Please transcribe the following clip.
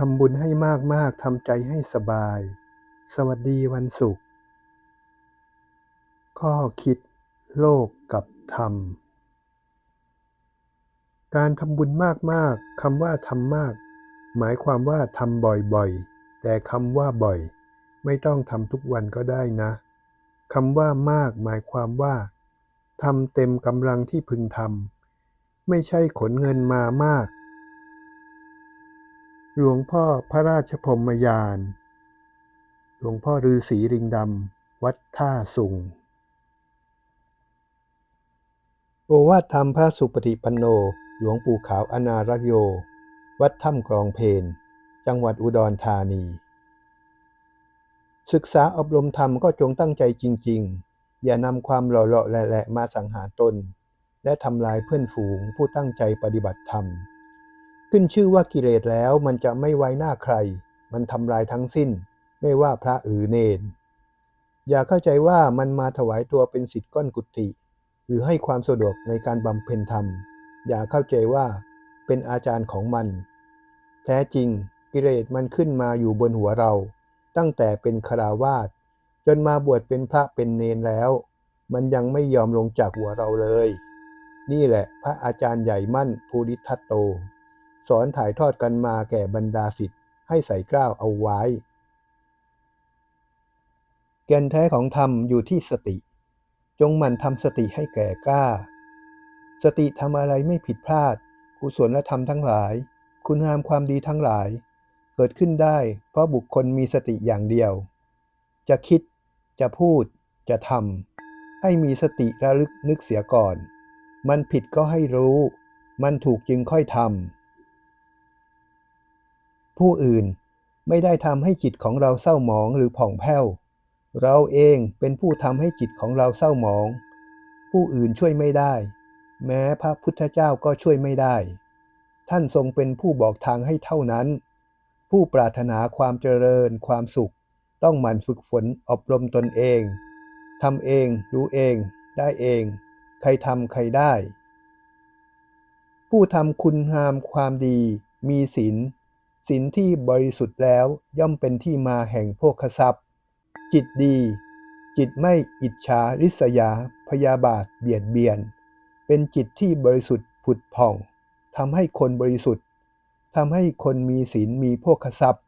ทำบุญให้มาก ๆ ทำใจให้สบาย สวัสดีวันศุกร์ ข้อคิดโลกกับธรรม การทำบุญมาก ๆ คำว่าทำมาก หมายความว่าทำบ่อย ๆ แต่คำว่าบ่อย ไม่ต้องทำทุกวันก็ได้นะคำว่ามากหมายความว่าทำเต็มกำลังที่พึงทำไม่ใช่ขนเงินมามาก หลวงพ่อพระราชพรมยาน หลวงพ่อฤาษีริงดำ วัดท่าสุง โอวาทธรรมพระสุปฏิปันโน หลวงปู่ขาวอนารโย วัดถ้ำกรองเพน จังหวัดอุดรธานี ศึกษาอบรมธรรมก็จงตั้งใจจริง ๆ อย่านำความหล่อๆแหละๆมาสังหารตน และทำลายเพื่อนฝูงผู้ตั้งใจปฏิบัติธรรม ขึ้นชื่อว่ากิเลสแล้วมันจะไม่ไว้หน้าใคร มันทำลายทั้งสิ้น ไม่ว่าพระหรือเนน อย่าเข้าใจว่ามันมาถวายตัวเป็นสิทธิ์ก้อนกุฏิหรือให้ความสะดวกในการบำเพ็ญธรรม อย่าเข้าใจว่าเป็นอาจารย์ของมัน แท้จริงกิเลสมันขึ้นมาอยู่บนหัวเรา ตั้งแต่เป็นคราวาสจนมาบวชเป็นพระเป็นเนนแล้ว มันยังไม่ยอมลงจากหัวเราเลย นี่แหละพระอาจารย์ใหญ่มั่นภูริทัตโต สอนถ่ายทอดกันมาแก่บรรดาสิทธิ์ให้ใส่กล้าวเอาไว้ แก่นแท้ของธรรมอยู่ที่สติ จงหมั่นทำสติให้แก่กล้า สติทำอะไรไม่ผิดพลาดกุศลธรรมทั้งหลาย คุณงามความดีทั้งหลาย เกิดขึ้นได้ เพราะบุคคลมีสติอย่างเดียว จะคิด จะพูด จะทำให้มีสติระลึกนึกเสียก่อน มันผิดก็ให้รู้ มันถูกจึงค่อยทำ ผู้อื่นไม่ได้ทำให้จิตของเราเศร้าหมองหรือผ่องแผ้ว เราเองเป็นผู้ทำให้จิตของเราเศร้าหมอง ผู้อื่นช่วยไม่ได้ แม้พระพุทธเจ้าก็ช่วยไม่ได้ ท่านทรงเป็นผู้บอกทางให้เท่านั้น ผู้ปรารถนาความเจริญความสุข ต้องหมั่นฝึกฝนอบรมตนเองทำเองรู้เอง ได้เอง ใครทำใครได้ ผู้ทำคุณงามความดี มีศีล ศีลที่บริสุทธิ์แล้วย่อมเป็นที่มาแห่งโภคทรัพย์ จิตดี จิตไม่อิจฉาริษยา พยาบาทเบียดเบียน เป็นจิตที่บริสุทธิ์ผุดผ่องทำให้คนบริสุทธิ์ทำให้คนมีศีลมีโภคทรัพย์